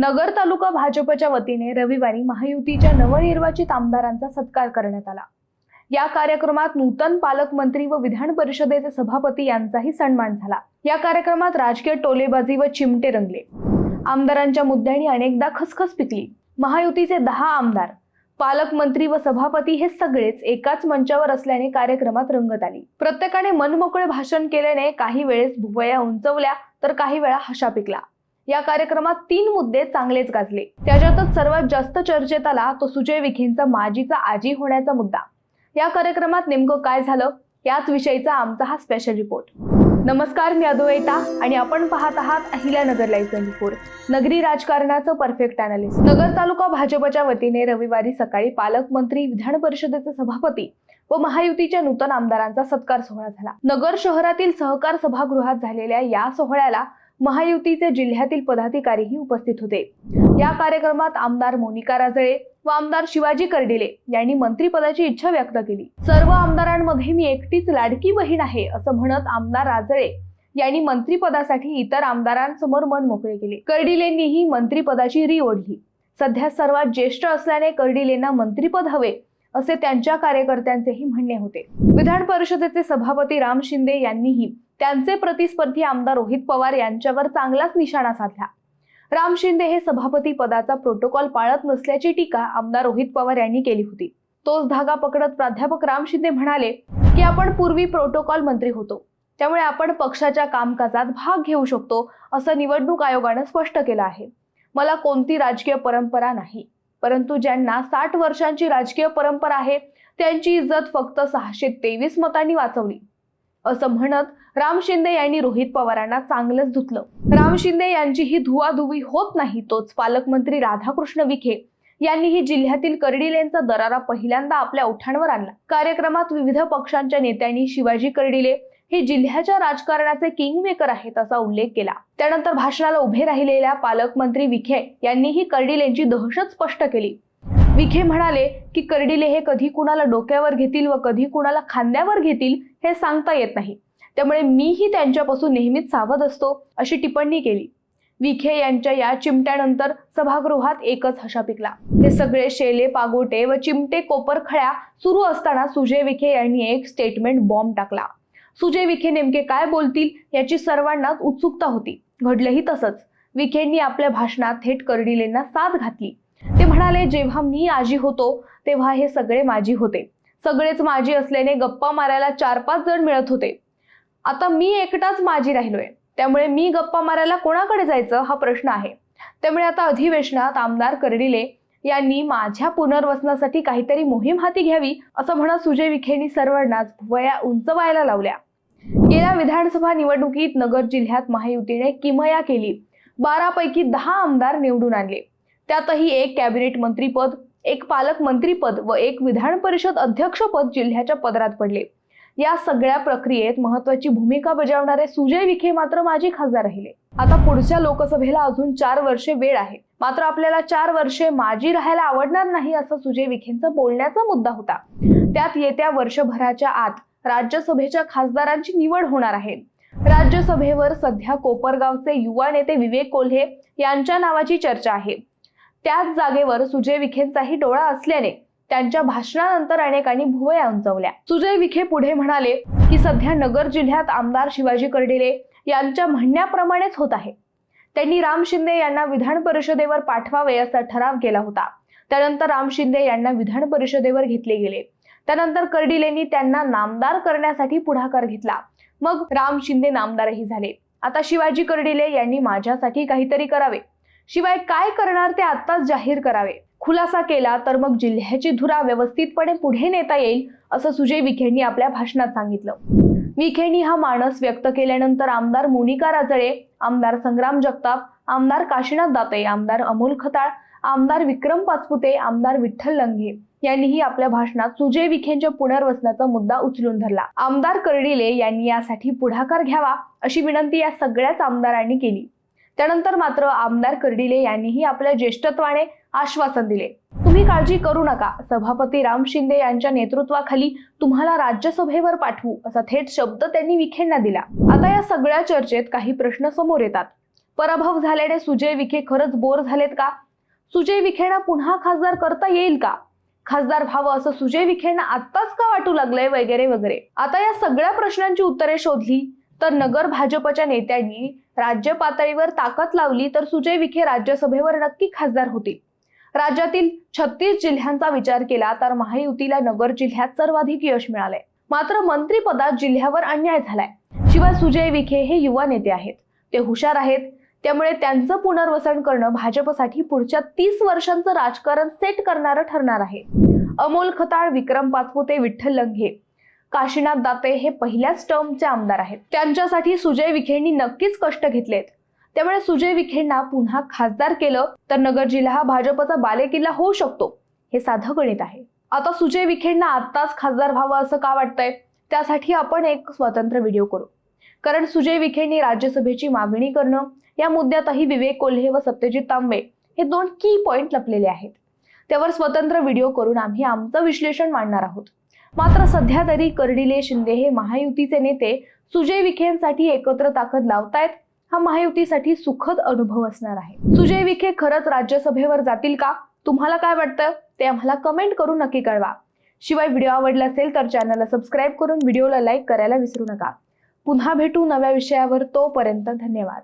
नगर तालुका भाजपच्या वतीने रविवारी महायुतीच्या नवनिर्वाचित आमदारांचा सत्कार करण्यात आला. या कार्यक्रमात नूतन पालकमंत्री व विधान परिषदेचे सभापती यांचाही सन्मान झाला. या कार्यक्रमात राजकीय टोलेबाजी व चिमटे रंगले. आमदारांच्या मुद्द्यांनी अनेकदा खसखस पिकली. महायुतीचे दहा आमदार पालकमंत्री व सभापती हे सगळेच एकाच मंचावर असल्याने कार्यक्रमात रंगत आली. प्रत्येकाने मनमोकळे भाषण केल्याने काही वेळेस भुवया उंचवल्या तर काही वेळा हशा पिकला या कार्यक्रमात तीन मुद्दे चांगलेच गाजले. त्याच्यातच सर्वात जास्त चर्चेत आला तो सुजय विखेंचा माजीचा आजी होण्याचा मुद्दा. या कार्यक्रमात नेमकं काय झालं? याच विषयीचा आमचा हा स्पेशल रिपोर्ट नमस्कार मी अद्वैता आणि आपण पाहत आहात Ahilyanagar live twenty four नगरी राजकारणाचं परफेक्ट अनालिस्ट नगर तालुका भाजपच्या वतीने रविवारी सकाळी पालकमंत्री विधान परिषदेचे सभापती व महायुतीच्या नूतन आमदारांचा सत्कार सोहळा झाला. नगर शहरातील सहकार सभागृहात झालेल्या या सोहळ्याला महायुतीचे जिल्ह्यातील पदाधिकारीही उपस्थित होते. या कार्यक्रमात आमदार मोनिका राजळे व आमदार शिवाजी कर्डिले यांनी मंत्रीपदाची इच्छा व्यक्त केली. सर्व आमदारांमध्ये मी एकटीच लाडकी बहीण आहे असं म्हणत आमदार राजळे यांनी मंत्रीपदासाठी इतर आमदारांसमोर मन मोकळे केले. कर्डिलेंनीही मंत्रीपदाची री ओढली सध्या सर्वात ज्येष्ठ असल्याने कर्डिलेंना मंत्रीपद हवे असे त्यांच्या कार्यकर्त्यांचेही म्हणणे होते. विधान परिषदेचे सभापती राम शिंदे यांनीही त्यांचे प्रतिस्पर्धी आमदार रोहित पवार यांच्यावर चांगलाच निशाणा साधला. राम शिंदे हे सभापती पदाचा प्रोटोकॉल पाळत नसल्याची टीका आमदार रोहित पवार यांनी केली होती. तोच धागा पकडत प्राध्यापक राम शिंदे म्हणाले की आपण पूर्वी प्रोटोकॉल मंत्री होतो. त्यामुळे आपण पक्षाच्या कामकाजात भाग घेऊ शकतो असं निवडणूक आयोगानं स्पष्ट केलं आहे. मला कोणती राजकीय परंपरा नाही. परंतु ज्यांना साठ वर्षांची राजकीय परंपरा आहे त्यांची इज्जत फक्त सहाशे तेवीस मतांनी वाचवली. असं म्हणत राम शिंदे यांनी रोहित पवारांना चांगलंच धुतलं. राम शिंदे यांची ही धुवाधुवी होत नाही तोच पालकमंत्री राधाकृष्ण विखे यांनीही जिल्ह्यातील कर्डिलेंचा दरारा पहिल्यांदा आपल्या उठाणवर आणला. कार्यक्रमात विविध पक्षांच्या नेत्यांनी शिवाजी कर्डिले हे जिल्ह्याच्या राजकारणाचे किंग मेकर आहेत असा उल्लेख केला. त्यानंतर भाषणाला उभे राहिलेल्या पालकमंत्री विखे यांनीही कर्डिलेंची दहशत स्पष्ट केली. विखे म्हणाले की कर्डिले हे कधी कुणाला डोक्यावर घेतील व कधी कुणाला खांद्यावर घेतील हे सांगता येत नाही. त्यामुळे मीही त्यांच्यापासून नेहमीच सावध असतो अशी टिप्पणी केली. विखे यांच्या या चिमट्यानंतर सभागृहात एकच हशा पिकला. हे सगळे शेले पागोटे व चिमटे कोपरखळ्या सुरू असताना सुजय विखे यांनी एक स्टेटमेंट बॉम्ब टाकला. सुजय विखे नेमके काय बोलतील याची सर्वांनाच उत्सुकता होती. घडलंही तसंच. विखेंनी आपल्या भाषणात थेट कर्डिलेंना साथ घातली. ते म्हणाले जेव्हा मी आजी होतो तेव्हा हे सगळे माझी होते. सगळेच माझी असल्याने गप्पा मारायला चार पाच जण मिळत होते. आता मी एकटाच माझी राहिलोय. त्यामुळे मी गप्पा मारायला कोणाकडे जायचं हा प्रश्न आहे. त्यामुळे आता अधिवेशनात आमदार कर्डिले यांनी माझ्या पुनर्वसनासाठी काहीतरी मोहीम हाती घ्यावी असं म्हणत सुजय विखेंनी सर्वांनाच वया उंचवायला लावल्या. गेल्या विधानसभा निवडणुकीत नगर जिल्ह्यात महायुतीने किमया केली. बारापैकी दहा आमदार निवडून आणले. त्यातही एक कॅबिनेट मंत्रीपद एक पालकमंत्रीपद व एक विधान परिषद अध्यक्षपद जिल्ह्याच्या पदरात पडले. या सगळ्या प्रक्रियेत महत्वाची भूमिका बजावणारे सुजय विखे मात्र माजी खासदार राहिले. आता पुढच्या लोकसभेला अजून चार वर्षे वेळ आहे. मात्र आपल्याला चार वर्षे माजी राहायला आवडणार नाही असं सुजय विखेंचा बोलण्याचा मुद्दा होता. त्यात येत्या वर्षभराच्या आत राज्यसभेच्या खासदारांची निवड होणार आहे. राज्यसभेवर सध्या कोपरगावचे युवा नेते विवेक कोल्हे यांच्या नावाची चर्चा आहे. त्याच जागेवर सुजय विखेंचाही डोळा असल्याने त्यांच्या भाषणानंतर अनेकांनी भुवया उंचवल्या. सुजय विखे पुढे म्हणाले की सध्या नगर जिल्ह्यात आमदार शिवाजी कर्डिले यांच्या म्हणण्याप्रमाणेच होत आहे. त्यांनी राम शिंदे यांना विधान परिषदेवर पाठवावे असा ठराव केला होता. त्यानंतर राम शिंदे यांना विधान परिषदेवर घेतले गेले. त्यानंतर कर्डिलेंनी त्यांना नामदार करण्यासाठी पुढाकार घेतला. मग राम शिंदे नामदारही झाले. आता शिवाजी कर्डिले यांनी माझ्यासाठी काहीतरी करावे. शिवाय काय करणार ते आत्ताच जाहीर करावे. खुलासा केला तर मग जिल्ह्याची धुरा व्यवस्थितपणे पुढे नेता येईल असं सुजय विखेंनी आपल्या भाषणात सांगितलं. विखेंनी हा मानस व्यक्त केल्यानंतर आमदार मोनिका राजळे आमदार संग्राम जगताप आमदार काशीनाथ दाते आमदार अमोल खताळ आमदार विक्रम पाचपुते आमदार विठ्ठल लंघे यांनीही आपल्या भाषणात सुजय विखेंच्या पुनर्वसनाचा मुद्दा उचलून धरला. आमदार कर्डिले यांनी यासाठी पुढाकार घ्यावा अशी विनंती या सगळ्याच आमदारांनी केली. त्यानंतर मात्र आमदार कर्डिले यांनीही आपल्या ज्येष्ठत्वाने आश्वासन दिले. तुम्ही काळजी करू नका. सभापती राम शिंदे यांच्या नेतृत्वाखाली तुम्हाला राज्यसभेवर पाठवू असा थेट शब्द त्यांनी विखेंना दिला. आता या सगळ्या चर्चेत काही प्रश्न समोर येतात. पराभव झाल्याने सुजय विखे खरंच बोर झालेत का? सुजय विखेंना पुन्हा खासदार करता येईल का? खासदार व्हावं असं सुजय विखेंना आत्ताच का वाटू लागलंय वगैरे वगैरे? आता या सगळ्या प्रश्नांची उत्तरे शोधली तर नगर भाजपच्या नेत्यांनी राज्य पातळीवर ताकद लावली तर सुजय विखे राज्यसभेवर नक्की खासदार होतील. राज्यातील छत्तीस जिल्ह्यांचा विचार केला तर महायुतीला नगर जिल्ह्यात सर्वाधिक यश मिळालंय. मात्र मंत्रिपदात जिल्ह्यावर अन्याय झालाय. शिवाय सुजय विखे हे युवा नेते आहेत. ते हुशार आहेत त्यामुळे त्यांचं पुनर्वसन करणं भाजपसाठी पुढच्या तीस वर्षांचं राजकारण सेट करणारं ठरणार आहे. अमोल खताळ विक्रम पाचपुते विठ्ठल लंघे काशीनाथ दाते हे पहिल्याच टर्मचे आमदार आहेत. त्यांच्यासाठी सुजय विखेंनी नक्कीच कष्ट घेतलेत. त्यामुळे सुजय विखेंना पुन्हा खासदार केलं तर नगर जिल्हा हा भाजपचा बालेकिल्ला होऊ शकतो हे साधं गणित आहे. आता सुजय विखेंना आत्ताच खासदार व्हावं असं का वाटतंय? त्यासाठी आपण एक स्वतंत्र व्हिडिओ करू. कारण सुजय विखेंनी राज्यसभेची मागणी करणं या मुद्द्यातही विवेक कोल्हे व सत्यजित तांबे हे दोन की पॉइंट लपलेले आहेत. त्यावर स्वतंत्र व्हिडिओ करून आम्ही आमचं विश्लेषण मांडणार आहोत. मात्र सध्या तरी कर्डिले शिंदे हे महायुतीचे नेते सुजय विखेंसाठी एकत्र ताकद लावतायत हा महायुतीसाठी सुखद अनुभव असणार आहे. सुजय विखे खरंच राज्यसभेवर जातील का? तुम्हाला काय वाटतं? ते आम्हाला कमेंट करून नक्की कळवा. शिवाय व्हिडिओ आवडला असेल तर चॅनलला सबस्क्राईब करून व्हिडिओला लाईक करायला विसरू नका. पुन्हा भेटू नव्या विषयावर तोपर्यंत धन्यवाद.